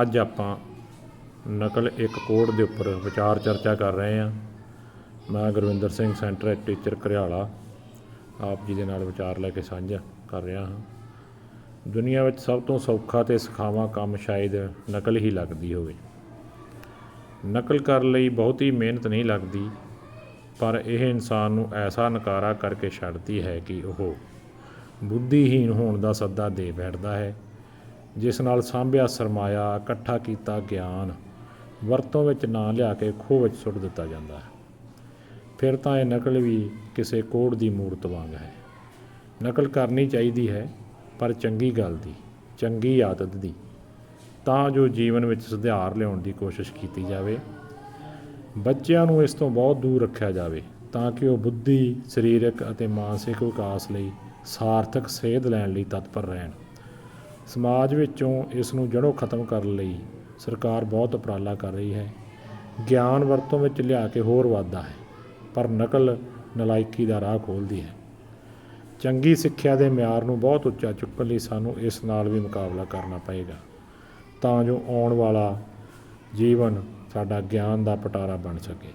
ਅੱਜ ਆਪਾਂ ਨਕਲ ਇੱਕ ਕੋਡ ਦੇ ਉੱਪਰ ਵਿਚਾਰ ਚਰਚਾ ਕਰ ਰਹੇ ਹਾਂ। ਮੈਂ Gurvinder Singh, centre head teacher Gharyala ਆਪ ਜੀ ਦੇ ਨਾਲ ਵਿਚਾਰ ਲੈ ਕੇ ਸਾਂਝਾ ਕਰ ਰਿਹਾ ਹਾਂ। ਦੁਨੀਆ ਵਿੱਚ ਸਭ ਤੋਂ ਸੌਖਾ ਤੇ ਸਖਾਵਾਂ ਕੰਮ ਸ਼ਾਇਦ ਨਕਲ ਹੀ ਲੱਗਦੀ ਹੋਵੇ। ਨਕਲ ਕਰਨ ਲਈ ਬਹੁਤੀ ਮਿਹਨਤ ਨਹੀਂ ਲੱਗਦੀ, ਪਰ ਇਹ ਇਨਸਾਨ ਨੂੰ ਐਸਾ ਨਕਾਰਾ ਕਰਕੇ ਛੱਡਦੀ ਹੈ ਕਿ ਉਹ ਬੁੱਧੀਹੀਨ ਹੋਣ ਦਾ ਸੱਦਾ ਦੇ ਬੈਠਦਾ ਹੈ। ਜਿਸ ਨਾਲ ਸਾਂਭਿਆ ਸਰਮਾਇਆ, ਇਕੱਠਾ ਕੀਤਾ ਗਿਆਨ, ਵਰਤੋਂ ਵਿੱਚ ਨਾ ਲਿਆ ਕੇ ਖੋਹ ਵਿੱਚ ਸੁੱਟ ਦਿੱਤਾ ਜਾਂਦਾ ਹੈ। ਫਿਰ ਤਾਂ ਇਹ ਨਕਲ ਵੀ ਕਿਸੇ ਕੋੜ ਦੀ ਮੂਰਤ ਵਾਂਗ ਹੈ। ਨਕਲ ਕਰਨੀ ਚਾਹੀਦੀ ਹੈ, ਪਰ ਚੰਗੀ ਗੱਲ ਦੀ, ਚੰਗੀ ਆਦਤ ਦੀ। ਤਾਂ ਜੋ ਜੀਵਨ ਵਿੱਚ ਸੁਧਾਰ ਲਿਆਉਣ ਦੀ ਕੋਸ਼ਿਸ਼ ਕੀਤੀ ਜਾਵੇ। ਬੱਚਿਆਂ ਨੂੰ ਇਸ ਤੋਂ ਬਹੁਤ ਦੂਰ ਰੱਖਿਆ ਜਾਵੇ, ਤਾਂ ਕਿ ਉਹ ਬੁੱਧੀ, ਸਰੀਰਕ ਅਤੇ ਮਾਨਸਿਕ ਵਿਕਾਸ ਲਈ ਸਾਰਥਕ ਸੇਧ ਲੈਣ ਲਈ ਤਤਪਰ ਰਹਿਣ। ਸਮਾਜ ਵਿੱਚੋਂ ਇਸ ਨੂੰ ਜੜੋਂ ਖਤਮ ਕਰਨ ਲਈ ਸਰਕਾਰ ਬਹੁਤ ਉਪਰਾਲਾ ਕਰ ਰਹੀ ਹੈ। ਗਿਆਨ ਵਰਤੋਂ ਵਿੱਚ ਲਿਆ ਕੇ ਹੋਰ ਵਾਧਾ ਹੈ, ਪਰ ਨਕਲ ਨਲਾਇਕੀ ਦਾ ਰਾਹ ਖੋਲ੍ਹਦੀ ਹੈ। ਚੰਗੀ ਸਿੱਖਿਆ ਦੇ ਮਿਆਰ ਨੂੰ ਬਹੁਤ ਉੱਚਾ ਚੁੱਕਣ ਲਈ ਸਾਨੂੰ ਇਸ ਨਾਲ ਵੀ ਮੁਕਾਬਲਾ ਕਰਨਾ ਪਏਗਾ। ਤਾਂ ਜੋ ਆਉਣ ਵਾਲਾ ਜੀਵਨ ਸਾਡਾ ਗਿਆਨ ਦਾ ਪਟਾਰਾ ਬਣ ਸਕੇ।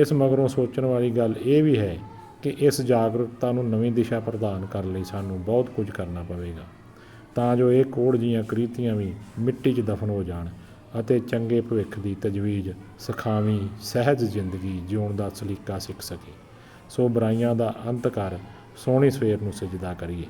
ਇਸ ਮਗਰੋਂ ਸੋਚਣ ਵਾਲੀ ਗੱਲ ਇਹ ਵੀ ਹੈ ਕਿ ਇਸ ਜਾਗਰੂਕਤਾ ਨੂੰ ਨਵੀਂ ਦਿਸ਼ਾ ਪ੍ਰਦਾਨ ਕਰਨ ਲਈ ਸਾਨੂੰ ਬਹੁਤ ਕੁਝ ਕਰਨਾ ਪਵੇਗਾ। ਤਾਂ ਜੋ ਇਹ ਕੋੜ ਜੀਆਂ ਕ੍ਰਿਤੀਆਂ ਵੀ ਮਿੱਟੀ 'ਚ ਦਫਨ ਹੋ ਜਾਣ ਅਤੇ ਚੰਗੇ ਭਵਿੱਖ ਦੀ ਤਜਵੀਜ਼, ਸਖਾਵੀਂ, ਸਹਿਜ ਜ਼ਿੰਦਗੀ ਜਿਉਣ ਦਾ ਸਲੀਕਾ ਸਿੱਖ ਸਕੇ। ਸੋ ਬੁਰਾਈਆਂ ਦਾ ਅੰਤ ਕਰ, ਸੋਹਣੀ ਸਵੇਰ ਨੂੰ ਸਜਦਾ ਕਰੀਏ।